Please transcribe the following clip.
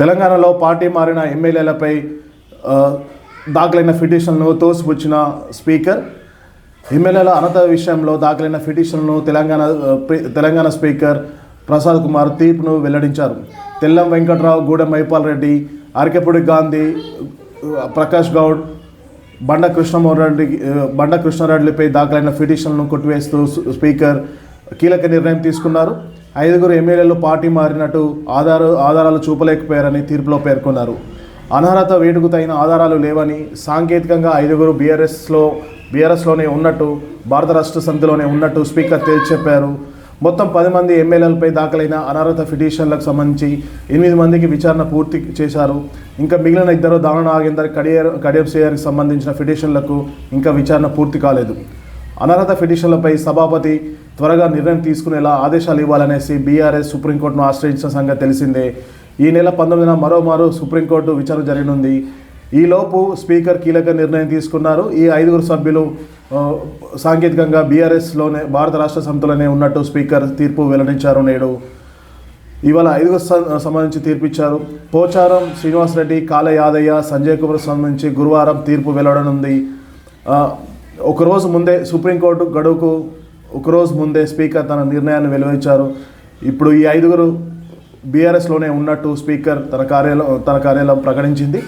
తెలంగాణలో పార్టీ మారిన ఎమ్మెల్యేలపై దాఖలైన పిటిషన్లను తోసిపుచ్చిన స్పీకర్ ఎమ్మెల్యేల అనత విషయంలో దాఖలైన పిటిషన్లను తెలంగాణ తెలంగాణ స్పీకర్ ప్రసాద్ కుమార్ తీర్పును వెల్లడించారు. తెల్లం వెంకట్రావు గూడెం మైపాల్ రెడ్డి అరకెపూడి గాంధీ ప్రకాష్ గౌడ్ బండ కృష్ణమోహన్ రెడ్డి బండ కృష్ణారెడ్డిపై దాఖలైన పిటిషన్లను కొట్టివేస్తూ స్పీకర్ కీలక నిర్ణయం తీసుకున్నారు. ఐదుగురు ఎమ్మెల్యేలు పార్టీ మారినట్టు ఆధార ఆధారాలు చూపలేకపోయారని తీర్పులో పేర్కొన్నారు. అనర్హత వేటుకు తగిన ఆధారాలు లేవని సాంకేతికంగా ఐదుగురు బీఆర్ఎస్లో బీఆర్ఎస్లోనే ఉన్నట్టు భారత రాష్ట్ర సమితిలోనే ఉన్నట్టు స్పీకర్ తేల్చి చెప్పారు మొత్తం పది మంది ఎమ్మెల్యేలపై దాఖలైన అనర్హత పిటిషన్లకు సంబంధించి ఎనిమిది మందికి విచారణ పూర్తి చేశారు. ఇంకా మిగిలిన ఇద్దరు దాన నాగేందర్ కడియర్ కడియం సేయర్కి సంబంధించిన పిటిషన్లకు ఇంకా విచారణ పూర్తి కాలేదు. అనర్హత పిటిషన్లపై సభాపతి త్వరగా నిర్ణయం తీసుకునేలా ఆదేశాలు ఇవ్వాలనేసి బీఆర్ఎస్ సుప్రీంకోర్టును ఆశ్రయించిన సంగతి తెలిసిందే. ఈ నెల పంతొమ్మిదిన మరోమారు సుప్రీంకోర్టు విచారణ జరగనుంది ఈలోపు స్పీకర్ కీలక నిర్ణయం తీసుకున్నారు. ఈ ఐదుగురు సభ్యులు సాంకేతికంగా బీఆర్ఎస్లోనే భారత రాష్ట్ర సమితిలోనే ఉన్నట్టు స్పీకర్ తీర్పు వెల్లడించారు నేడు. ఇవాళ ఐదుగురు సంబంధించి తీర్పిచ్చారు. పోచారం శ్రీనివాసరెడ్డి కాల యాదయ్య సంజయ్ కుమార్ సంబంధించి గురువారం తీర్పు వెల్లడనుంది. ఒకరోజు ముందే సుప్రీంకోర్టు గడువుకు ఒకరోజు ముందే స్పీకర్ తన నిర్ణయాన్ని వెలువరించారు. ఇప్పుడు ఈ ఐదుగురు బీఆర్ఎస్లోనే ఉన్నట్టు స్పీకర్ తన కార్యాలయం తన కార్యాలయం ప్రకటించింది.